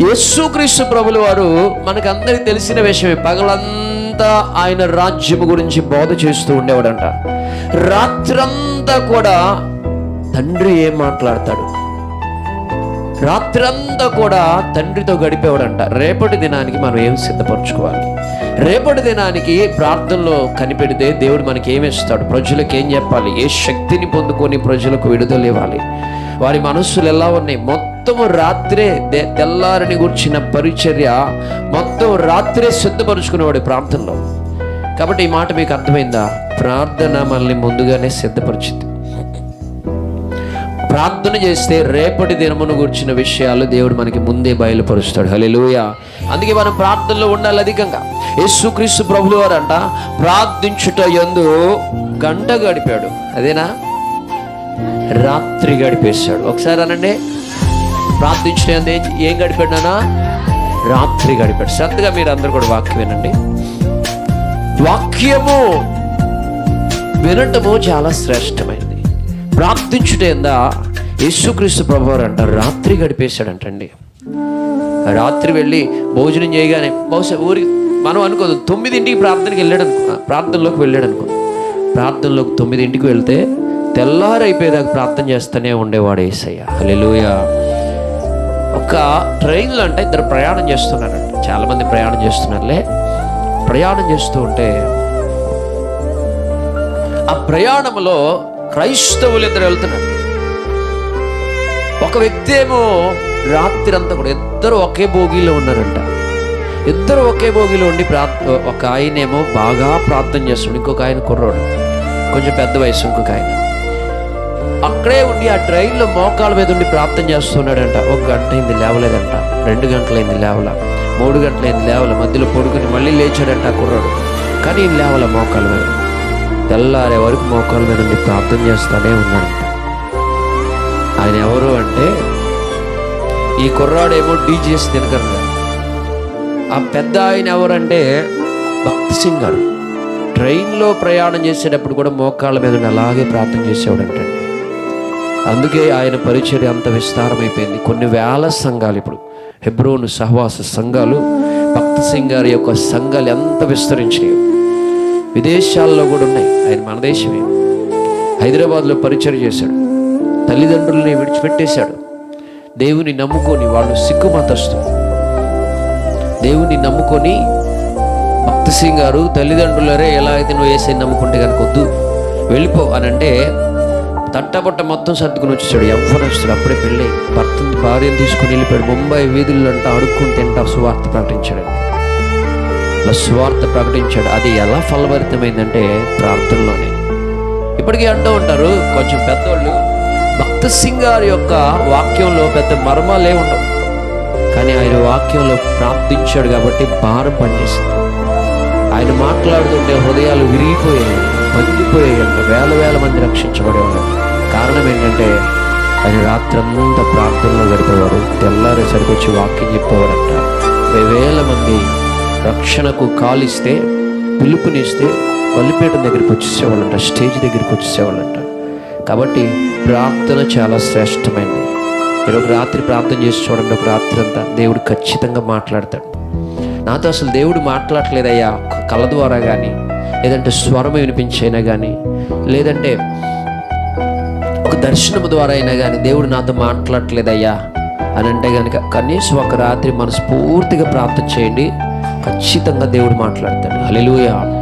యేసుక్రీస్తు ప్రభుల వారు మనకందరికి తెలిసిన విషయమే. పగలంతా ఆయన రాజ్యము గురించి బోధ చేస్తూ ఉండేవాడంట. రాత్రంతా కూడా తండ్రి ఏం మాట్లాడతాడు? రాత్రంతా కూడా తండ్రితో గడిపేవాడంట. రేపటి దినానికి మనం ఏం సిద్ధపరచుకోవాలి? రేపటి దినానికి ప్రార్థనలో కనిపెడితే దేవుడు మనకి ఏమి ఇస్తాడు? ప్రజలకు ఏం చెప్పాలి? ఏ శక్తిని పొందుకొని ప్రజలకు విడుదల ఇవ్వాలి? వారి మనస్సులు ఎలా ఉన్నాయి? మొత్తము రాత్రే తెల్లారని గుర్చిన పరిచర్య మొత్తం రాత్రే సిద్ధపరుచుకునేవాడు ప్రార్థనలో ప్రాంతంలో. కాబట్టి ఈ మాట మీకు అర్థమైందా? ప్రార్థన మనల్ని ముందుగానే సిద్ధపరిచింది. ప్రార్థన చేస్తే రేపటి దినమును గుర్చిన విషయాలు దేవుడు మనకి ముందే బయలుపరుస్తాడు. హలెలుయ అందుకే మనం ప్రార్థనలో ఉండాలి అధికంగా. యేసుక్రీస్తు ప్రభులు వారంట ప్రార్థించుట యందు గంట గడిపాడు. అదేనా? రాత్రి గడిపేశాడు. ఒకసారి అనండి. ప్రార్థించుట ఏం- ఏం గడిపాడానా రాత్రి గడిపాడు. శ్రద్ధగా మీరు అందరు కూడా వాక్యం వినండి. వాక్యము వినటము చాలా శ్రేష్టమైనది. ప్రార్థించుటేందా యేసుక్రీస్తు ప్రభువారు అంటారు. రాత్రి గడిపేశాడంటండి. రాత్రి వెళ్ళి భోజనం చేయగానే బహుశా ఊరికి మనం అనుకోదు తొమ్మిదింటికి ప్రార్థనకి వెళ్ళాడు అనుకో ప్రార్థనలోకి వెళ్ళాడు అనుకో ప్రార్థనలోకి తొమ్మిదింటికి వెళ్తే తెల్లారైపోయేదాకా ప్రార్థన చేస్తూనే ఉండేవాడు ఏసయ్య. హలో ఒక ట్రైన్లో అంటే ఇద్దరు ప్రయాణం చేస్తున్నారంట చాలామంది ప్రయాణం చేస్తున్నారులే. ప్రయాణం చేస్తూ ఉంటే ఆ ప్రయాణంలో క్రైస్తవులు ఇద్దరు వెళ్తున్నారు. ఒక వ్యక్తి ఏమో రాత్రి అంతా కూడా ఇద్దరు ఒకే భోగిలో ఉన్నారంట. ఇద్దరు ఒకే భోగిలో ఉండి ప్రార్థ ఒక ఆయన ఏమో బాగా ప్రార్థన చేస్తుండే ఇంకొక ఆయన కుర్రోడు. కొంచెం పెద్ద వయసు ఇంకొక ఆయన. అక్కడే ఉండి ఆ ట్రైన్లో మోకాల మీద ఉండి ప్రార్థన చేస్తున్నాడంట. ఒక గంట అయింది లేవలేదంట. రెండు గంటలైంది లేవల. మూడు గంటలైంది లేవల. మధ్యలో పడుకుని మళ్ళీ లేచాడంట కుర్రాడు. కానీ లేవల మోకాల మీద? తెల్లారే వరకు మోకాల మీద ఉండి ప్రార్థన చేస్తానే ఉన్నాడంట. ఆయన ఎవరు అంటే ఈ కుర్రాడేమో డీజేస్ దినకర్ ఆ పెద్ద ఆయన ఎవరంటే భక్తి సింగ్ గారు. ట్రైన్లో ప్రయాణం చేసేటప్పుడు కూడా మోకాళ్ళ మీద అలాగే ప్రార్థన చేసేవాడంటండి. అందుకే ఆయన పరిచర్య అంత విస్తారమైపోయింది. కొన్ని వేల సంఘాలు ఇప్పుడు. హెబ్రోను సహవాస సంఘాలు భక్త సింగ్ గారి యొక్క సంఘాలు ఎంత విస్తరించినాయి. విదేశాల్లో కూడా ఉన్నాయి. ఆయన మన దేశమే. హైదరాబాద్లో పరిచయం చేశాడు. తల్లిదండ్రుల్ని విడిచిపెట్టేశాడు. దేవుని నమ్ముకొని వాళ్ళు సిక్కు మతస్థులు. దేవుని నమ్ముకొని భక్త సింగ్ గారు తల్లిదండ్రులరే ఎలా అయితే నువ్వు వేసే నమ్ముకుంటే కనుక వద్దు వెళ్ళిపో అనంటే తట్టబట్ట మొత్తం సర్దుకుని వచ్చేసాడు. యవ్వనస్తుడు అప్పుడే పెళ్ళి భర్త భార్యను తీసుకుని వెళ్ళిపోయాడు. ముంబై వీధుల్లో అంట అడుక్కుని తింటా సువార్త ప్రకటించాడండి. అలా సువార్త ప్రకటించాడు. అది ఎలా ఫలభరితమైందంటే ప్రార్థనలోనే. ఇప్పటికీ అంటూ ఉంటారు కొంచెం పెద్దోళ్ళు భక్త సింగ్ గారి యొక్క వాక్యంలో పెద్ద మర్మాలే ఉండవు. కానీ ఆయన వాక్యంలో ప్రార్థించాడు కాబట్టి భారం పనిచేసింది. ఆయన మాట్లాడుతుంటే హృదయాలు విరిగిపోయాయి. మండిపోయాయి వేల వేల మంది రక్షించబడేవారు కారణం ఏంటంటే ఆయన రాత్రంతా ప్రార్థనలో గడిపేవారు తెల్లారేసరికి వచ్చి వాక్యం చెప్పేవాడంట వేల మంది రక్షణకు కాలిస్తే పిలుపునిస్తే పల్లిపేట దగ్గరికి వచ్చేసేవాళ్ళంట స్టేజ్ దగ్గరికి వచ్చేసేవాళ్ళంట. కాబట్టి ప్రార్థన చాలా శ్రేష్టమైనది. ఈరోజు రాత్రి ప్రార్థన చేసి చూడండి ఒక రాత్రి అంతా దేవుడు ఖచ్చితంగా మాట్లాడతాడు. నాతో అసలు దేవుడు మాట్లాడలేదయ్యా కళ్ళ ద్వారా కానీ లేదంటే స్వరం వినిపించైనా కానీ లేదంటే ఒక దర్శనం ద్వారా అయినా కానీ దేవుడు నాతో మాట్లాడలేదయ్యా అని అంటే కనుక కనీసం ఒక రాత్రి మనస్ఫూర్తిగా ప్రార్థన చేయండి. ఖచ్చితంగా దేవుడు మాట్లాడతాడు. అలెలుయా